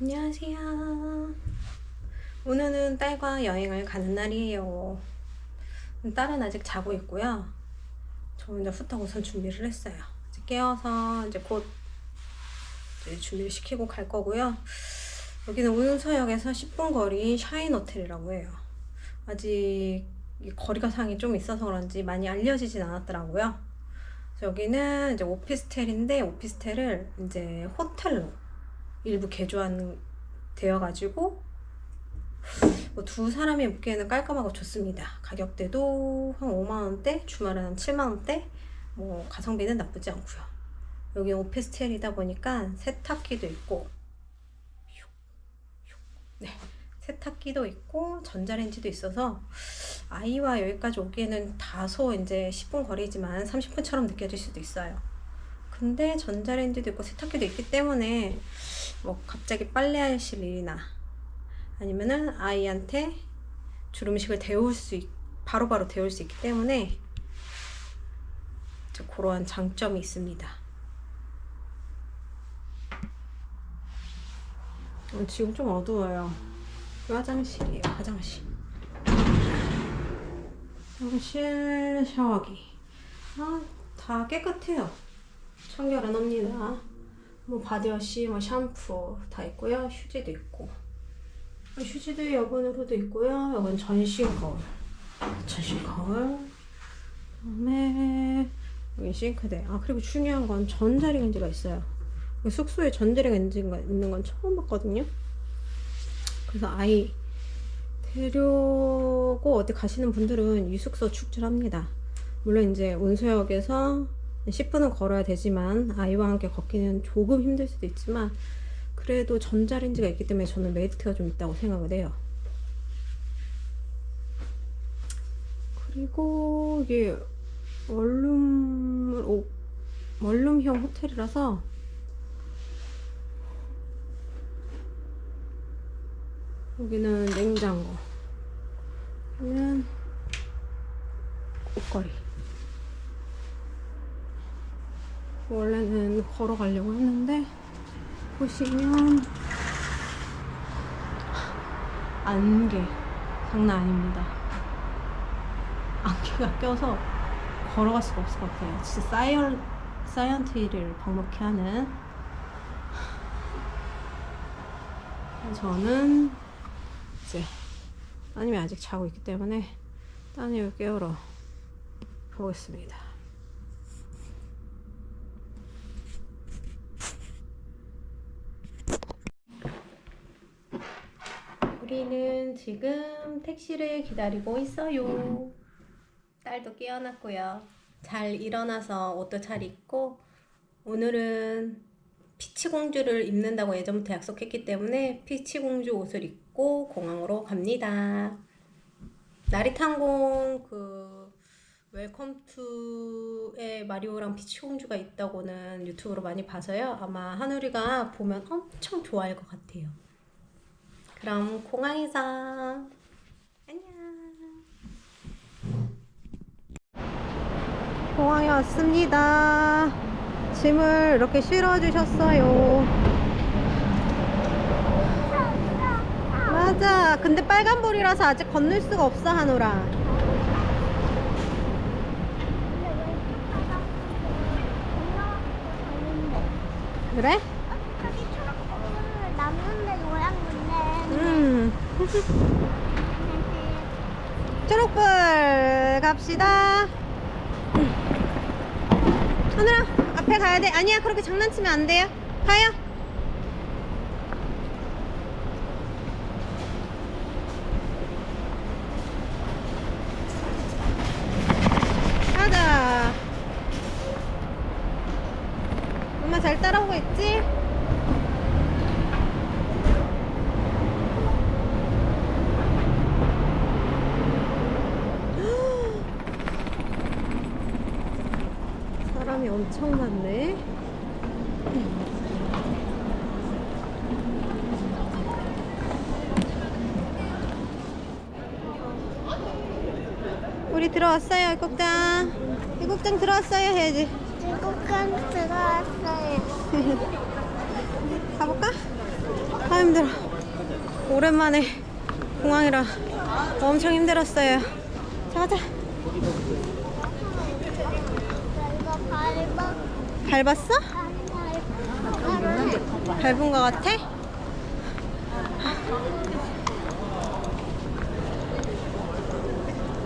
안녕하세요. 오늘은 딸과 여행을 가는 날이에요. 딸은 아직 자고 있고요. 저 혼자 후딱 우선 준비를 했어요. 이제 깨어서 이제 곧 이제 준비를 시키고 갈 거고요. 여기는 운서역에서 10분 거리 샤인 호텔이라고 해요. 아직 이 거리가 상이 좀 있어서 그런지 많이 알려지진 않았더라고요. 여기는 이제 오피스텔인데 오피스텔을 이제 호텔로 일부 개조한 되어가지고 뭐 두 사람이 묵기에는 깔끔하고 좋습니다. 가격대도 한 5만 원대, 주말은 한 7만 원대. 뭐 가성비는 나쁘지 않고요. 여기 오피스텔이다 보니까 세탁기도 있고, 네, 세탁기도 있고 전자레인지도 있어서 아이와 여기까지 오기에는 다소 이제 10분 거리지만 30분처럼 느껴질 수도 있어요. 근데 전자레인지도 있고 세탁기도 있기 때문에 뭐 갑자기 빨래 하실 일이나 아니면은 아이한테 주름식을 데울 수 있, 바로 바로 데울 수 있기 때문에 그러한 장점이 있습니다. 어, 지금 좀 어두워요. 화장실이에요, 화장실. 화장실 샤워기. 아, 다 깨끗해요. 청결 안 합니다. 뭐 바디워시, 뭐 샴푸 다 있고요. 휴지도 있고. 휴지도 여분으로도 있고요. 이건 전신 거울. 전신 거울. 그다음에 여기 싱크대. 아 그리고 중요한 건 전자레인지가 있어요. 숙소에 전자레인지가 있는 건 처음 봤거든요. 그래서 아이 데려고 어디 가시는 분들은 이 숙소 축출합니다. 물론 이제 운수역에서 10분은 걸어야 되지만 아이와 함께 걷기는 조금 힘들 수도 있지만 그래도 전자레인지가 있기 때문에 저는 메리트가 좀 있다고 생각을 해요. 그리고 이게 원룸 오, 원룸형 호텔이라서 여기는 냉장고 여기는 옷걸이 원래는 걸어가려고 했는데 보시면 안개 장난 아닙니다. 안개가 껴서 걸어갈 수가 없을 것 같아요. 진짜 사이언, 사이언트를 방목해 하는. 저는 이제 따님이 아직 자고 있기 때문에 따님을 깨우러 가보겠습니다 우리는 지금 택시를 기다리고 있어요. 딸도 깨어났고요. 잘 일어나서 옷도 잘 입고 오늘은 피치 공주를 입는다고 예전부터 약속했기 때문에 피치 공주 옷을 입고 공항으로 갑니다. 나리탄공 그 웰컴 투에 마리오랑 피치 공주가 있다고는 유튜브로 많이 봐서요. 아마 하늘이가 보면 엄청 좋아할 것 같아요. 그럼 공항에서 안녕. 공항에 왔습니다. 짐을 이렇게 실어주셨어요. 맞아. 근데 빨간불이라서 아직 건널 수가 없어, 하노라. 그래? 남는데 노랑인데 음. 초록불 갑시다. 하늘아 앞에 가야 돼. 아니야 그렇게 장난치면 안 돼요. 가요. 가자. 엄마 잘 따라오고 있지? 사람이 엄청 많네. 우리 들어왔어요, 이국장. 이국장 들어왔어요, 해야지. 즐겁게 들어왔어요. 가볼까? 아 힘들어 오랜만에 공항이라 엄청 힘들었어요 자 가자. 밟았어? 밟은 거 같아?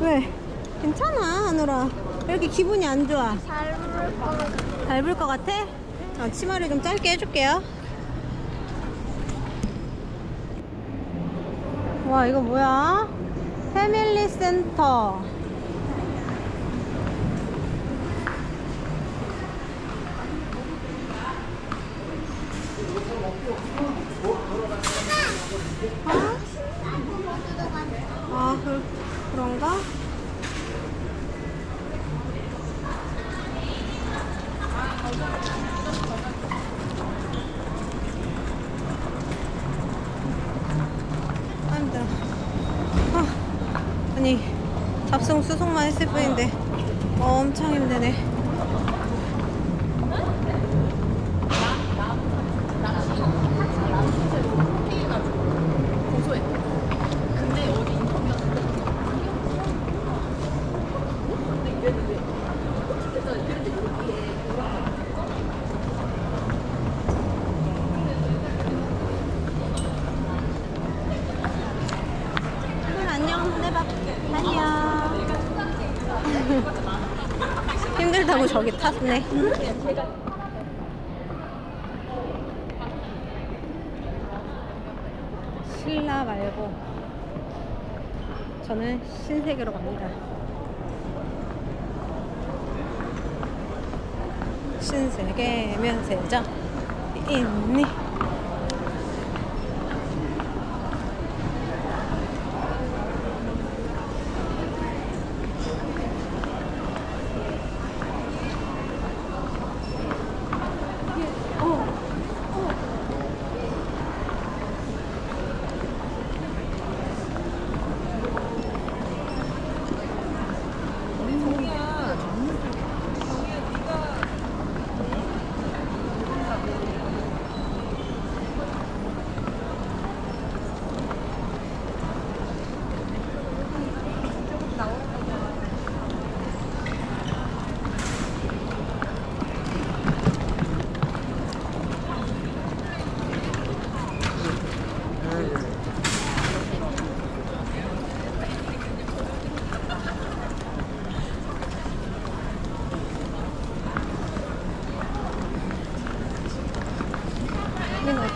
왜? 괜찮아 하늘아 왜 이렇게 기분이 안 좋아 밟을 거 같아. 밟을 것 같아? 아, 치마를 좀 짧게 해줄게요. 와, 이거 뭐야? 패밀리 센터. 아, 그, 그런가? 아, 힘들어. 아, 아니, 잡송 수송만 했을 뿐인데 엄청 힘드네. 응, 안녕, 해봐. 안녕. 힘들다고 저기 탔네. 신라 말고 저는 신세계로 갑니다. 신세계 면세점 있니?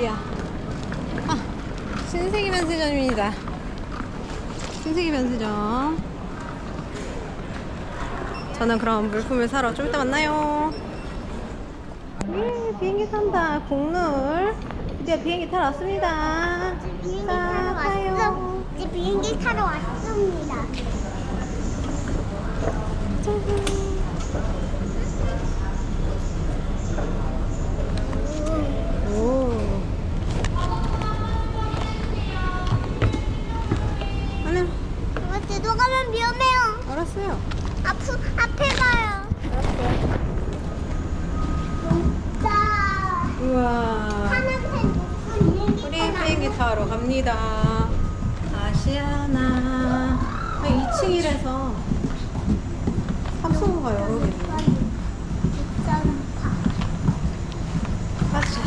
어디야? 아, 신세계 면세점입니다. 신세계 면세점. 저는 그럼 물품을 사러 좀 이따 만나요. 예, 비행기 탄다. 공룰. 이제 비행기 타러 왔습니다. 비행기 자, 타러. 왔어. 이제 비행기 타러 왔습니다. 오. 하늘, 이거 뒤돌아가면 위험해요. 알았어요. 앞으, 앞에 가요. 자, 우와. 파란색 높은 비행기 우리 타러 비행기 타러 갑니다. 아시아나. 2층이라서 탑승구가 여러 개 있네. 가자.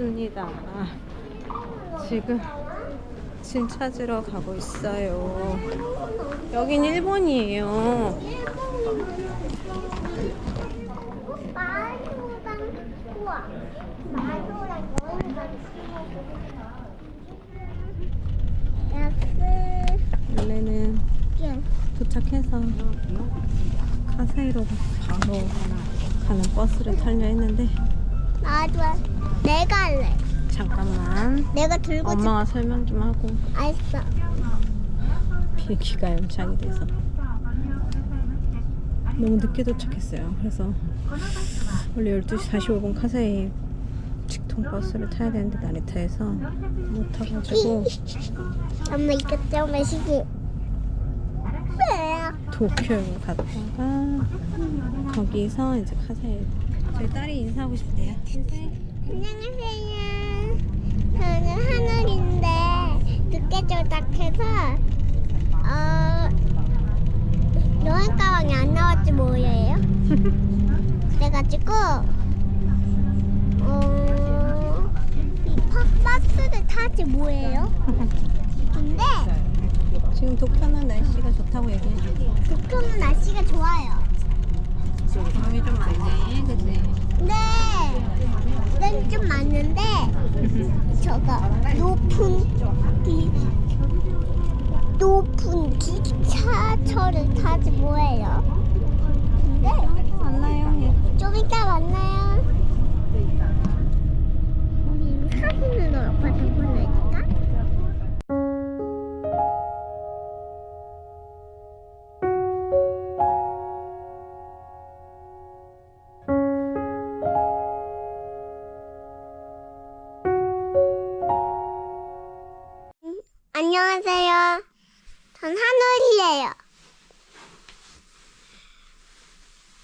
도착했습니다. 지금 짐 찾으러 가고 있어요. 여긴 일본이에요. 원래는 예. 도착해서 카세이로 바로 가는 버스를 타려 했는데 나도 내가 할래 잠깐만 내가 들고 엄마가 설명 좀 하고 싶 알았어 비행기가 연착이 돼서 너무 늦게 도착했어요. 그래서 원래 12시 45분 카사에 직통 버스를 타야 되는데 나리타에서 못 타가지고 엄마 이것 좀 마시기. 네. 도쿄에 갔다가 거기서 이제 카사에 저희 딸이 인사하고 싶대요. 인사해. 안녕하세요. 저는 하늘인데 늦게 도착해서 어 여행 가방이 안 나왔지 뭐예요? 그래가지고 어이 버스를 타지 뭐예요? 근데 지금 도쿄는 날씨가 좋다고 얘기해줘. 도쿄는 날씨가 좋아요. 구름이 좀 많네, 그치? 근데 는좀 많은데 저거 높은 기 높은 기차철을 타지 뭐예요?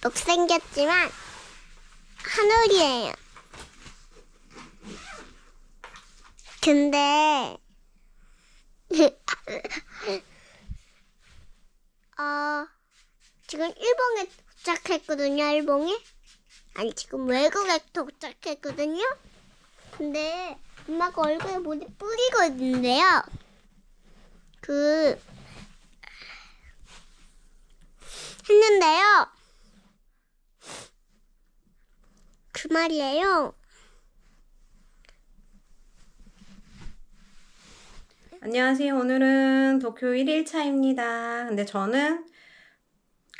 못생겼지만 하늘이에요. 근데 어 지금 일본에 도착했거든요. 일본에 아니 지금 외국에 도착했거든요. 근데 엄마가 얼굴에 뭐지 뿌리고 있는데요. 그 했는데요. 그 말이에요. 안녕하세요. 오늘은 도쿄 1일차입니다. 근데 저는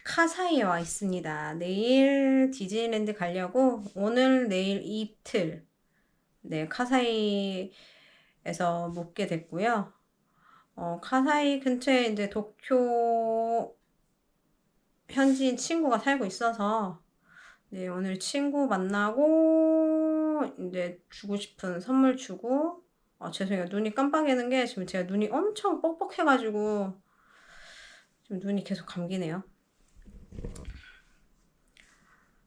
카사이에 와 있습니다. 내일 디즈니랜드 가려고 오늘 내일 이틀 네, 카사이에서 묵게 됐고요. 어, 카사이 근처에 이제 도쿄 현지인 친구가 살고 있어서 네, 오늘 친구 만나고 이제 주고 싶은 선물 주고 아, 죄송해요. 눈이 깜빡이는 게 지금 제가 눈이 엄청 뻑뻑해가지고 지금 눈이 계속 감기네요.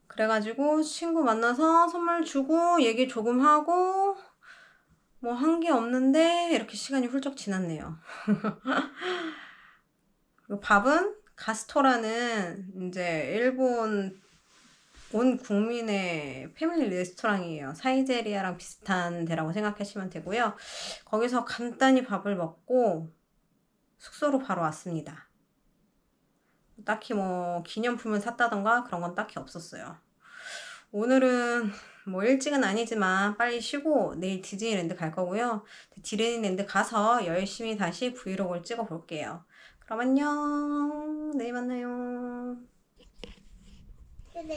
그래가지고 친구 만나서 선물 주고 얘기 조금 하고 뭐 한 게 없는데 이렇게 시간이 훌쩍 지났네요. 밥은 가스토라는 이제 일본 온 국민의 패밀리 레스토랑이에요. 사이제리아랑 비슷한 데라고 생각하시면 되고요. 거기서 간단히 밥을 먹고 숙소로 바로 왔습니다. 딱히 뭐 기념품을 샀다던가 그런 건 딱히 없었어요. 오늘은 뭐 일찍은 아니지만 빨리 쉬고 내일 디즈니랜드 갈 거고요. 디즈니랜드 가서 열심히 다시 브이로그를 찍어 볼게요. 그럼 안녕. 내일 만나요. 근데